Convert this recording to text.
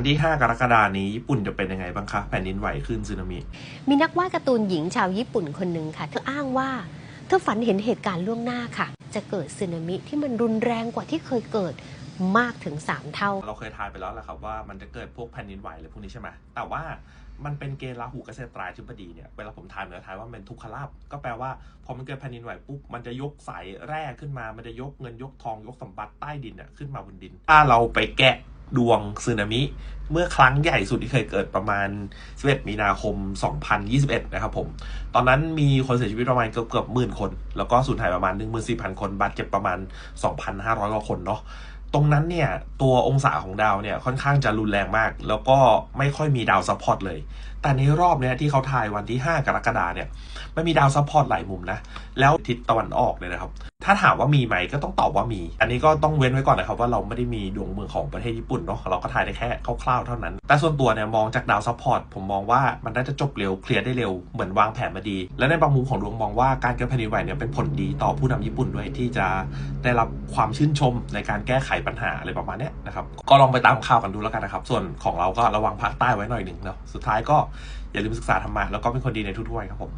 วันที่ 5 กรกฎานี้ ญี่ปุ่นจะเป็นยังไงบ้างคะแผ่นดินไหวขึ้นสึนามิ มีนักวาดการ์ตูนหญิงชาวญี่ปุ่นคนหนึ่งค่ะ เธออ้างว่า เธอฝันเห็นเหตุการณ์ล่วงหน้าค่ะ จะเกิดสึนามิที่มันรุนแรงกว่าที่เคยเกิดมากถึง 3 เท่า เราเคยทายไปแล้วแหละครับว่ามันจะเกิดพวกแผ่นดินไหวอะไรพวกนี้ใช่ไหมแต่ว่ามันเป็นเกณฑ์ราหูเกษตราธิบดีเนี่ยเวลาผมทายมันจะทายว่ามันเป็นทุกขลาภก็แปลว่าพอมันเกิดแผ่นดินไหวปุ๊บมันจะยกสายแร่ขึ้นมา มันจะยกเงินยกทองยกสมบัติใต้ดินเนี่ยขึ้นมาบนดิน ถ้าเราไปแกะ ดวงสึนามิ เมื่อครั้งใหญ่สุดที่เคยเกิดประมาณ 11 มีนาคม 2021 นะครับผม ตอนนั้นมีคนเสียชีวิตประมาณเกือบเกือบหมื่นคน แล้วก็สูญหายประมาณ 14,000 คนบาดเจ็บประมาณ 2,500 กว่าคนเนาะตรงนั้นเนี่ย ตัวองศาของดาวเนี่ยค่อนข้างจะรุนแรงมาก แล้วก็ไม่ค่อยมีดาวซัพพอร์ตเลย แต่ในรอบเนี้ยที่เขาทายวันที่ 5 กรกฎาเนี่ย ไม่มีดาวซัพพอร์ตหลายมุมนะ แล้วทิศตะวันออกเลยนะครับ ถ้าถามว่ามีไหมก็ต้องตอบว่ามี อันนี้ก็ต้องเว้นไว้ก่อนนะครับว่าเราไม่ได้มีดวงเมืองของประเทศญี่ปุ่นเนาะเราก็ทายได้แค่คร่าวๆเท่านั้น แต่ส่วนตัวเนี่ยมองจากดาวซัพพอร์ตผมมองว่ามันน่าจะจบเร็วเคลียร์ได้เร็วเหมือนวางแผนมาดี และในบางมุมของดวงมองว่าการเกิดแผ่นดินไหวเนี่ยเป็นผลดีต่อผู้นำญี่ปุ่นด้วยที่จะได้รับความชื่นชมในการแก้ไขปัญหาอะไรประมาณนี้นะครับก็ลองไปตามข่าวกันดูแล้วกันนะครับส่วนของเราก็ระวังภาคใต้ไว้หน่อยหนึ่งเนาะสุดท้ายก็อย่าลืมศึกษาธรรมะแล้วก็เป็นคนดีในทุกๆวัยครับผม